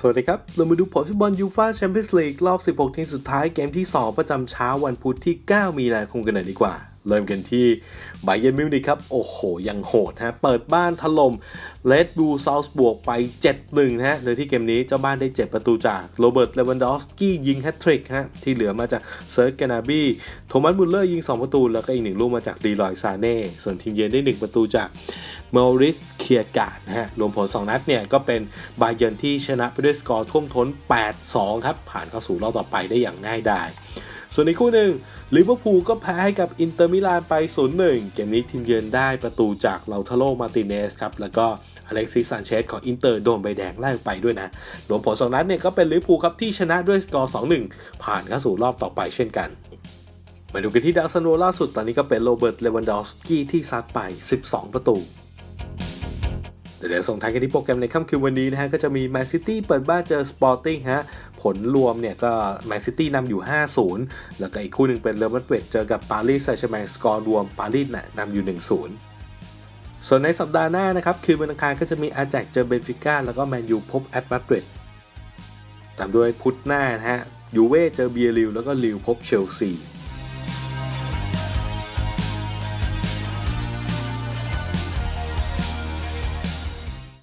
สวัสดีครับ เรามาดูผลฟุตบอลยูฟ a แชมเปี้ยนส์ลีกรอบ 16 ทีมสุดท้ายเกมที่ 2 ประจำเช้าวันพุธที่ 9 มีนาคมกันหน่อยดีกว่า เริ่มกันที่ไบเยนมิวนิกครับ โอ้โห ยังโหดฮะ เปิดบ้านถล่มเลดบูซาลส์บวกไป 7-1นะฮะโดยที่เกมนี้เจ้าบ้านได้ 7 ประตูจากโรเบิร์ตเลวันดอฟสกี้ยิงแฮตทริกฮะ ที่เหลือมาจากเซิร์ชแกนาบีโทมัสมุลเลอร์ยิง 2 ประตู แล้วก็อีกหนึ่งลูกมาจากดีลอยซาเน่ส่วนทีมเยือนได้ 1 ประตูจากเมอริส คียการนะฮะรวมผล 2 นัดเนี่ยก็เป็นบาเยิร์นที่ชนะไปด้วยสกอร์ท่วมท้น 8-2 ครับ ผ่านเข้าสู่รอบต่อไปได้อย่างง่ายดายส่วนในคู่หนึ่งลิเวอร์พูลก็แพ้ให้กับอินเตอร์มิลานไป 0-1 เกมนี้ทีมเยือนได้ประตูจากเลาทาโลมาติเนสครับ แล้วก็อเล็กซิสซานเชสของอินเตอร์โดนใบแดงไล่ไปด้วยนะรวมผลสองนัดเนี่ยก็เป็นลิเวอร์พูลครับที่ชนะด้วยสกอร์ 2-1 ผ่านเข้าสู่รอบต่อไปเช่นกันมาดูกันที่ดาวซันโวล่าสุดตอนนี้ก็เป็นโรเบิร์ตเลวันดอฟสกี้ที่ซัดไป 12 ประตู เดี๋ยวส่งท้ายกันที่โปรแกรมในค่ำคืนวันนี้นะฮะก็จะมีแมนซิตี้เปิดบ้านเจอสปอร์ติ้งฮะผลรวมเนี่ยก็แมนซิตี้นำอยู่ 5-0 แล้วก็อีกคู่หนึ่งเป็นเรอัลมาดริดเจอกับปารีสแซงต์แชร์แมงสกอร์รวมปารีสน่ะนำอยู่ 1-0ส่วนในสัปดาห์หน้านะครับ คืนวันอังคารก็จะมีอาแจกเจอเบนฟิก้าแล้วก็แมนยูพบแอตมาดริดตามด้วยพุธหน้านะฮะยูเว่เจอเบียริลแล้วก็ลิวพบเชลซี